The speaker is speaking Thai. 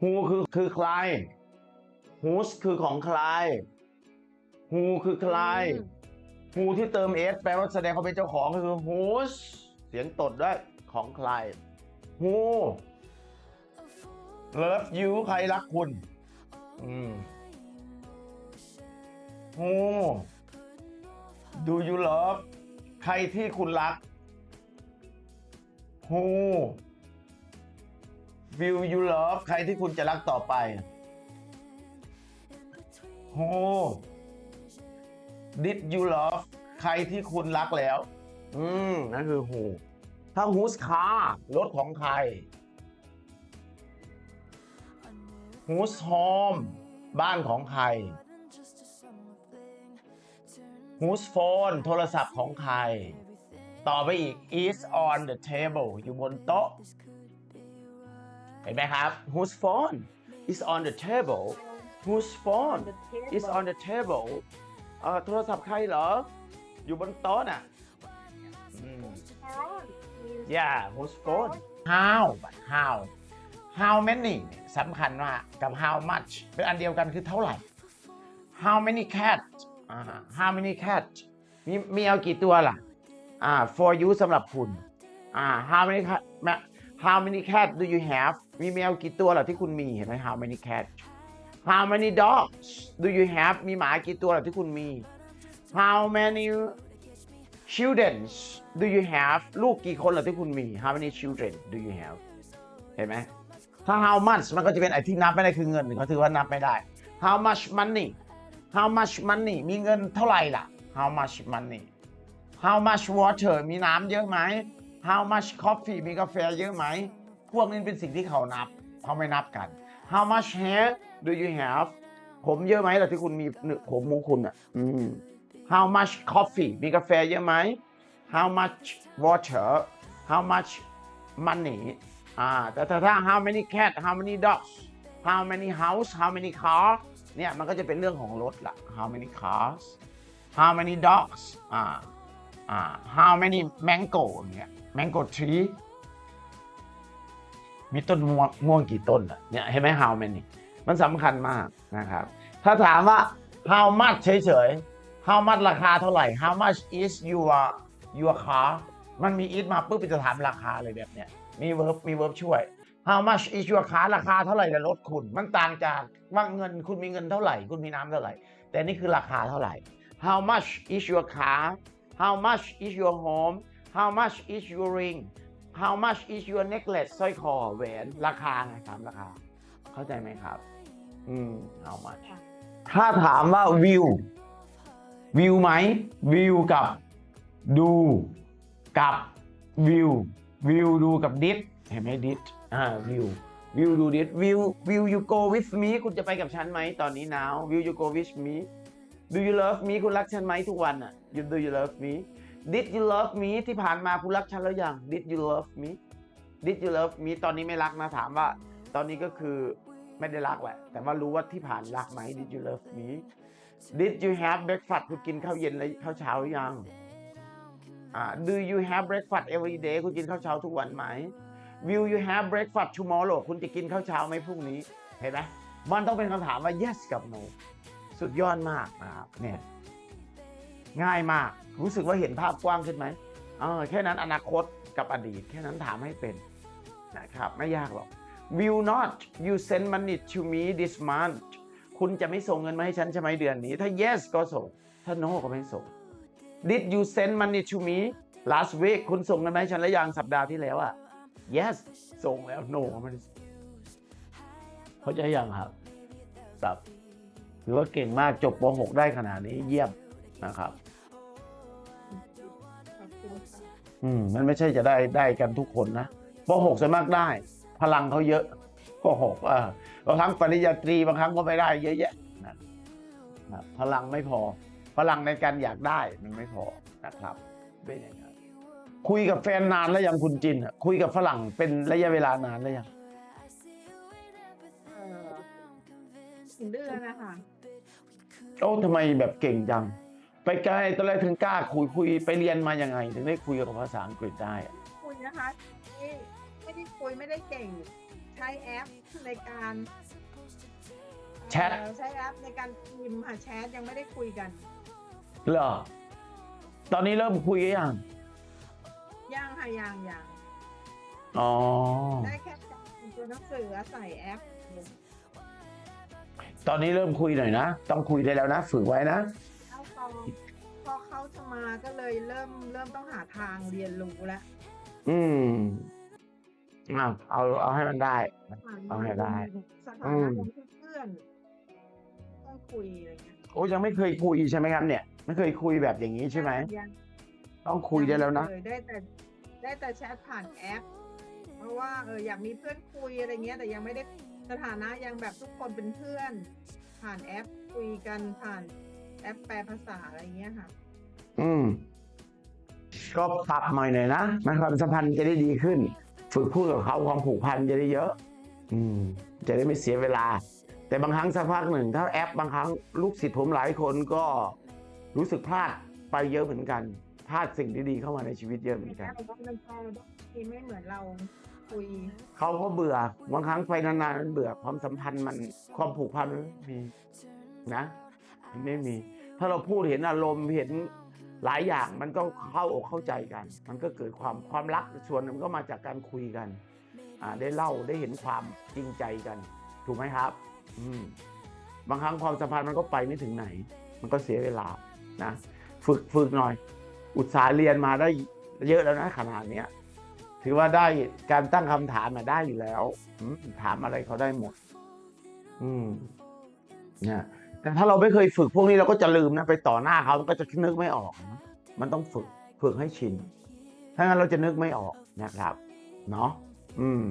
who คือคือใคร whose คือของใคร who คือใคร who ที่เติม s แปลว่าแสดงเขาเป็นเจ้าของก็คือ whose เสียงตดด้วยของใคร who love you ใครรักคุณ อืม who do you love ใครที่คุณรัก who will you love ใครที่คุณจะรักต่อไป who did you love ใครที่คุณรักแล้ว อืม นั่นคือ who ถ้า whose car รถของใคร whose home บ้านของใคร whose phone โทรศัพท์ของใคร ต่อไปอีก is on the table อยู่บนโต๊ะ เห็นไหมครับ whose phone is on the table whose phone is on the table เอ่อโทรศัพท์ใครเหรอ อยู่บนโต๊ะน่ะอืม yeah whose phone how how how many สำคัญมากกับ how much เป็นอันเดียวกันคือเท่าไหร่ how many cat อ่า how many cat มีมีเอากี่ตัวล่ะ อ่า for you สำหรับคุณ อ่า how many cat how many cat do you have มีแมวกี่ตัวล่ะที่คุณมีเห็นไหม how many cats how many dogs do you have มีหมากี่ตัวล่ะที่คุณมี how many children do you have ลูกกี่คนล่ะที่คุณมี how many children do you have เห็นไหมถ้า how much มันก็จะเป็นไอ้ที่นับไม่ได้คือเงินเขาถือว่านับไม่ได้ how much money how much money มีเงินเท่าไหร่ล่ะ how much money how much water มีน้ำเยอะไหม how much coffee มีกาแฟเยอะไหม พวกนี้เป็นสิ่งที่เขานับเขาไม่นับกัน how much hair do you have ผมเยอะไหมล่ะที่คุณมีผมมูคุณอะ how much coffee มีกาแฟเยอะไหม how much water how much money อ่าแต่ถ้าถ้า how many cat how many dogs how many house how many car เนี่ยมันก็จะเป็นเรื่องของรถละ how many cars how many dogs อ่าอ่า how many mango เนี่ย mango tree มีต้นม่วงม่วงกี่ต้นอะเนี่ยเห็นไหม how many มันสำคัญมากนะครับ ถ้าถามว่า how much เฉยๆ how much ราคาเท่าไหร่ how much is your your car มันมี is มาปุ๊บจะถามราคาเลยแบบเนี้ยมี verb มี verb ช่วย how much is your car ราคาเท่าไหร่ละรถคุณ มันต่างจากว่าเงินคุณมีเงินเท่าไหร่ คุณมีน้ำเท่าไหร่ แต่นี่คือราคาเท่าไหร่ how much is your car how much is your home how much is your ring how much is your necklace สร้อยคอแหวนราคาไงถามราคา เข้าใจไหมครับ อืม how much ถ้าถามว่า view view ไหม view กับดูกับ view view ดูกับ did เห็นไหม did อ่า view view ดู did view view you go with me คุณจะไปกับฉันไหมตอนนี้ now will you go with me do you love me คุณรักฉันไหมทุกวันอะ you do you love me did you love me ที่ผ่านมาคุณรักฉันแล้วยัง did you love me did you love me ตอนนี้ไม่รักนะถามว่า ตอนนี้ก็คือไม่ได้รักแหละ แต่ว่ารู้ว่าที่ผ่านรักไหม did you love me did you have breakfast คุณกินข้าวเย็นและข้าวเช้ายัง do you have breakfast every day คุณกินข้าวเช้าทุกวันไหม will you have breakfast tomorrow คุณจะกินข้าวเช้าไหมพรุ่งนี้ เห็นไหมมันต้องเป็นคำถามว่า yes กับ no สุดยอดมากนะครับเนี่ย ง่ายมาก รู้สึกว่าเห็นภาพกว้างขึ้นไหมเออแค่นั้นอนาคตกับอดีต แค่นั้นถามให้เป็นนะครับไม่ยากหรอก will not you send money to me this month คุณจะไม่ส่งเงินมาให้ฉันใช่ไหมเดือนนี้ ถ้า yes ก็ส่ง ถ้า no ก็ไม่ส่ง Did you send money to me last week คุณส่งเงินมาให้ฉันแล้วยังสัปดาห์ที่แล้วอะ Yes ส่งแล้ว No ไม่ได้ส่งเขาใจยังครับครับถือว่าเก่งมากจบป .6 ได้ขนาดนี้เยี่ยมนะครับ อบคุณค่ะอืมมันไม่ใช่จะได้ได้กันทุกคนนะป .6 ส่วนมากได้ พลังเขาเยอะป .6 เออบางครั้งปริญญาตรีบางครั้งก็ไม่ได้เยอะแยะนะนะพลังไม่พอ พลังในการอยากได้มันไม่พอนะครับเป็นอย่างนั้นคุยกับแฟนนานแล้วยังคุณจินอะคุยกับฝรั่งเป็นระยะเวลานานแล้วยังเอ่อถึงเดือนนะคะโอ้ทำไมแบบเก่งจัง ไปไกลตอนแรกถึงกล้าคุยคุยไปเรียนมายังไง ถึงได้คุยกับภาษาอังกฤษได้อะคุยนะคะที่ไม่ได้คุยไม่ได้เก่ง ใช้แอปในการแชทเอ่อใช้แอปในการพิมพ์ค่ะแชทยังไม่ได้คุยกัน เหรอ ตอนนี้เริ่มคุยกันยังย่างค่ะย่างย่างอ๋อ ได้แค่ตัวหนังสือใส่แอปตอนนี้เริ่มคุยหน่อยนะ ต้องคุยได้แล้วนะ ฝึกไว้นะแล้ว พอพอเขาจะมาก็เลยเริ่มเริ่มต้องหาทางเรียนรู้แล้วอืมอะเอาเอาให้มันได้ เอาให้ได้สอืถานะมของเพื่อนต้องคุยอะไรเงี้ยโอ้ยังไม่เคยคุยใช่ไหมครับ เนี่ย ไม่เคยคุยแบบอย่างนี้ใช่ไหมยังต้องคุยได้แล้วนะยังไม่เคยได้แต่ได้แต่แชทผ่านแอป เพราะว่าเอออยากมีเพื่อนคุยอะไรเงี้ย แต่ยังไม่ได้สถานะยังแบบทุกคนเป็นเพื่อน ผ่านแอปคุยกันผ่าน แอปแปลภาษาอะไรเงี้ยค่ะ อืม ก็ปรับหน่อยหน่อยนะมันความสัมพันธ์จะได้ดีขึ้น ฝึกพูดกับเขาความผูกพันจะได้เยอะ อืม จะได้ไม่เสียเวลา แต่บางครั้งสักพักหนึ่ง ถ้าแอปบางครั้งลูกศิษย์ผมหลายคนก็รู้สึกพลาดไปเยอะเหมือนกันพลาดสิ่งดีๆเข้ามาในชีวิตเยอะเหมือนกันแอปมันแปลได้ไม่เหมือนเราคุยเขาก็เบื่อบางครั้งไปนานๆมันเบื่อความสัมพันธ์มันความผูกพันมันไม่มีนะมัน ไม่มี ถ้าเราพูดเห็นอารมณ์เห็นหลายอย่างมันก็เข้าอกเข้าใจกัน มันก็เกิดความความรักส่วนหนึ่งก็มาจากการคุยกันอ่าได้เล่าได้เห็นความจริงใจกัน ถูกไหมครับ อืมบางครั้งความสัมพันธ์มันก็ไปไม่ถึงไหน มันก็เสียเวลานะฝึกฝึกหน่อย อุตสาห์เรียนมาได้เยอะแล้วนะขนาดเนี้ยถือว่าได้การตั้งคำถามมาได้อยู่แล้วอืมถามอะไรเขาได้หมด อืมเนี่ย แต่ถ้าเราไม่เคยฝึกพวกนี้เราก็จะลืมนะไปต่อหน้าเขาก็จะนึกไม่ออกนะมันต้องฝึกฝึกให้ชิน ถ้างั้นเราจะนึกไม่ออกนะครับ เนาะอืม